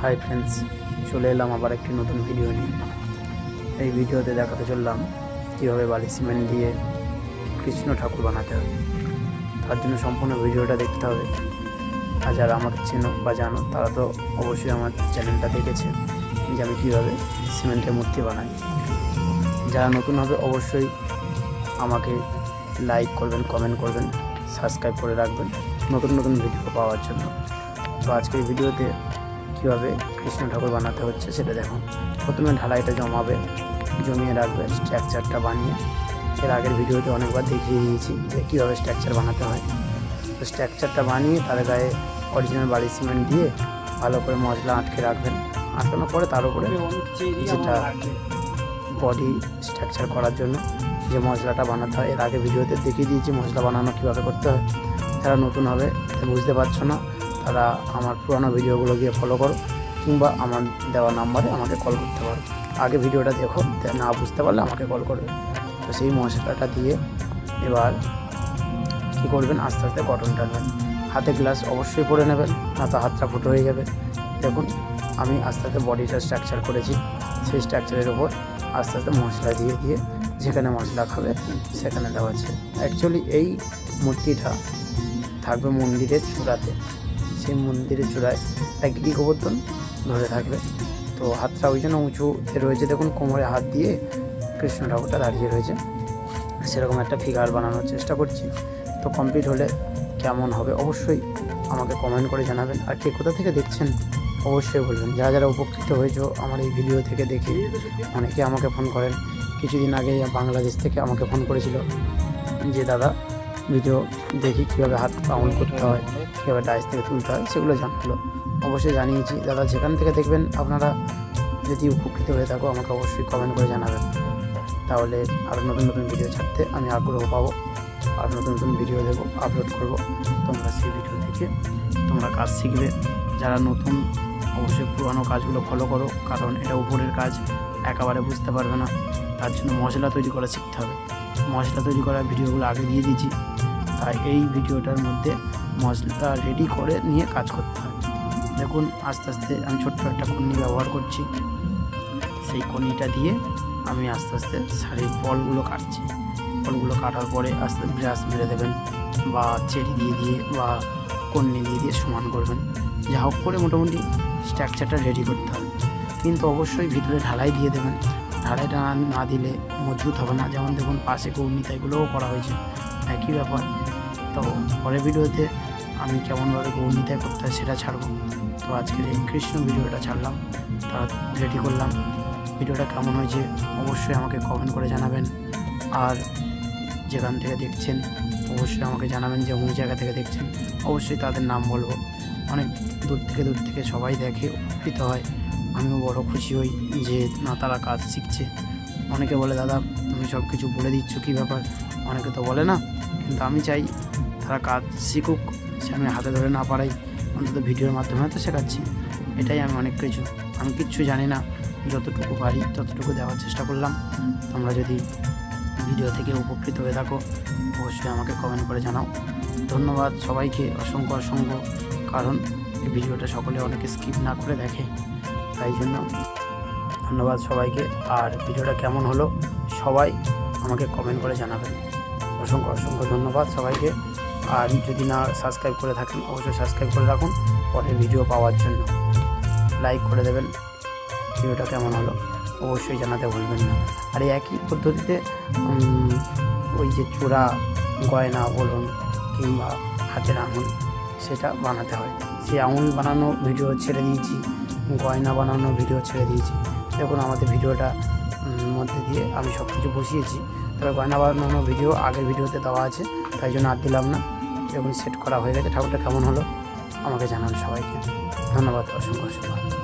Hi friends চলে এলাম আবার একটি নতুন ভিডিও নিয়ে। এই ভিডিওতে দেখাতে চললাম কীভাবে বালি সিমেন্ট দিয়ে কৃষ্ণ ঠাকুর বানাতে হবে। তার জন্য সম্পূর্ণ ভিডিওটা দেখতে হবে। আর যারা আমাকে চেনো বা জানো, তারা তো অবশ্যই আমার চ্যানেলটা দেখেছে যে আমি কীভাবে সিমেন্টের মূর্তি বানাই। যারা নতুন হবে, অবশ্যই আমাকে লাইক করবেন কমেন্ট করবেন সাবস্ক্রাইব করে রাখবেন নতুন নতুন ভিডিও পাওয়ার জন্য। তো আজকের ভিডিওতে কীভাবে কৃষ্ণ ঠাকুর বানাতে হচ্ছে সেটা দেখুন প্রথমে ঢালাইটা জমাবে, জমিয়ে রাখবে স্ট্রাকচারটা বানিয়ে। এর আগের ভিডিওতে অনেকবার দেখিয়ে দিয়েছি যে কীভাবে স্ট্রাকচার বানাতে হয়। তো স্ট্রাকচারটা বানিয়ে তার গায়ে অরিজিনাল বাড়ি সিমেন্ট দিয়ে ভালো করে মশলা আটকে রাখবেন। আটকানোর পরে তার উপরে যেটা বডি স্ট্রাকচার করার জন্য যে মশলাটা বানাতে হয়। এর আগে ভিডিওতে দেখিয়ে দিয়েছি মশলা বানানো কীভাবে করতে হয়। যারা নতুন হবে বুঝতে পারছ না। তারা আমার পুরোনো ভিডিওগুলো গিয়ে ফলো করো, কিংবা আমার দেওয়া নাম্বারে আমাকে কল করতে পারো। আগে ভিডিওটা দেখো না বুঝতে পারলে আমাকে কল করবে। তো সেই মশলাটা দিয়ে এবার কী করবেন, আস্তে আস্তে কটন টানবেন হাতে গ্লাস অবশ্যই পরে নেবেন, না তো হাতটা ফুটো হয়ে যাবে। দেখুন, আমি আস্তে আস্তে বডিটা স্ট্রাকচার করেছি। সেই স্ট্রাকচারের ওপর আস্তে আস্তে মশলা দিয়ে দিয়ে যেখানে মশলা খাবে, সেখানে দেওয়া আছে। অ্যাকচুয়ালি এই মূর্তিটা থাকবে মন্দিরের চূড়াতে। সেই মন্দিরের চূড়ায় এক গিরি গোবর্ধন ধরে থাকবে। তো হাতটা ওই জন্য উঁচুতে রয়েছে দেখুন, কোমরে হাত দিয়ে কৃষ্ণ ঠাকুরটা দাঁড়িয়ে রয়েছে। সেরকম একটা ফিগার বানানোর চেষ্টা করছি। তো কমপ্লিট হলে কেমন হবে অবশ্যই আমাকে কমেন্ট করে জানাবেন। আর কে কোথা থেকে দেখছেন অবশ্যই বলবেন। যারা যারা উপকৃত হয়েছো আমার এই ভিডিও থেকে দেখে, অনেকে আমাকে ফোন করেন। কিছুদিন আগে বাংলাদেশ থেকে আমাকে ফোন করেছিল যে, দাদা ভিডিও দেখি কীভাবে হাত আঙুল করতে হয়, কীভাবে ডাইস থেকে তুলতে হয়, সেগুলো জানলো অবশ্যই জানিয়েছি। দাদা যেখান থেকে দেখবেন, আপনারা যদি উপকৃত হয়ে থাকো, আমাকে অবশ্যই কমেন্ট করে জানাবেন। তাহলে আরও নতুন নতুন ভিডিও ছাড়তে আমি আগ্রহ পাবো। আর নতুন নতুন ভিডিও দেবো আপলোড করব। তোমরা সেই ভিডিও থেকে তোমরা কাজ শিখবে। যারা নতুন, অবশ্যই পুরনো কাজগুলো ফলো করো, কারণ এটা উপরের কাজ, একেবারে বুঝতে পারবে না। তার জন্য মশলা তৈরি করা শিখতে হবে। মশলা তৈরি করার ভিডিওগুলো আগে দিয়ে দিয়েছি। তাই এই ভিডিওটার মধ্যে মশলা রেডি করে নিয়ে কাজ করতে হয়। দেখুন, আস্তে আস্তে আমি ছোট্ট একটা কর্নি ব্যবহার করছি। সেই কর্নিটা দিয়ে আমি আস্তে আস্তে শাড়ির ফলগুলো কাটছি। ফলগুলো কাটার পরে আস্তে ব্রাশ মেরে দেবেন বা চেরি দিয়ে দিয়ে বা কন্নি দিয়ে দিয়ে সমান করবেন। যা হোক করে মোটামুটি স্ট্রাকচারটা রেডি করতে হবে। কিন্তু অবশ্যই ভিতরে ঢালাই দিয়ে দেবেন। ঢালাইটা না- দিলে মজবুত হবে না। যেমন দেখুন, পাশে কর্নিতা এগুলোও করা হয়েছে। একই ব্যাপার। তো পরের ভিডিওতে আমি কেমনভাবে গৌরনীতায় করতে হয় সেটা ছাড়বো। তো আজকের এই কৃষ্ণ ভিডিওটা ছাড়লাম। তা রেডি করলাম। ভিডিওটা কেমন হয়েছে অবশ্যই আমাকে কমেন্ট করে জানাবেন। আর যেখান থেকে দেখছেন, অবশ্যই আমাকে জানাবেন যে অমুক জায়গা থেকে দেখছেন। অবশ্যই তাদের নাম বলব। অনেক দূর থেকে দূর থেকে সবাই দেখে উপকৃত হয়। আমিও বড় খুশি হই যে না তারা কাজ শিখছে। অনেকে বলে, দাদা, তুমি সব কিছু বলে দিচ্ছ, কী ব্যাপার? অনেকে তো বলে না। কিন্তু আমি চাই তারা কাজ শিখুক, সে আমি হাতে ধরে না পারাই, অন্তত ভিডিওর মাধ্যমে তো শেখাচ্ছি। এটাই আমি অনেক কিছু, আমি কিচ্ছু জানি না, যতটুকু পারি ততটুকু দেওয়ার চেষ্টা করলাম। তোমরা যদি ভিডিও থেকে উপকৃত হয়ে থাকো, অবশ্যই আমাকে কমেন্ট করে জানাও। ধন্যবাদ সবাইকে, অসংখ্য অসংখ্য, কারণ এই ভিডিওটা সকলে অনেকে স্কিপ না করে দেখে। তাই জন্য ধন্যবাদ সবাইকে, আর ভিডিওটা কেমন হলো সবাই আমাকে কমেন্ট করে জানাবেন অসংখ্য অসংখ্য ধন্যবাদ সবাইকে। আর যদি না সাবস্ক্রাইব করে থাকেন, অবশ্যই সাবস্ক্রাইব করে রাখুন। পরে ভিডিও পাওয়ার জন্য লাইক করে দেবেন। ভিডিওটা কেমন হলো, অবশ্যই জানাতে ভুলবেন না। আর এই একই পদ্ধতিতে ওই যে চূড়া গয়না বলুন কিংবা হাতের আঙুল, সেটা বানাতে হয়। সেই আঙুল বানানো ভিডিও ছেড়ে দিয়েছি, গয়না বানানো ভিডিও ছেড়ে দিয়েছি। দেখুন, আমাদের ভিডিওটা মধ্যে দিয়ে আমি সব কিছু বসিয়েছি। তবে গয়না বানানো ভিডিও আগের ভিডিওতে দেওয়া আছে, তাই জন্য আর দিলাম না। দেখুন সেট করা হয়ে গেছে। ঠাকুরটা কেমন হলো? আমাকে জানান সবাইকে। ধন্যবাদ অসংখ্য অসংখ্য।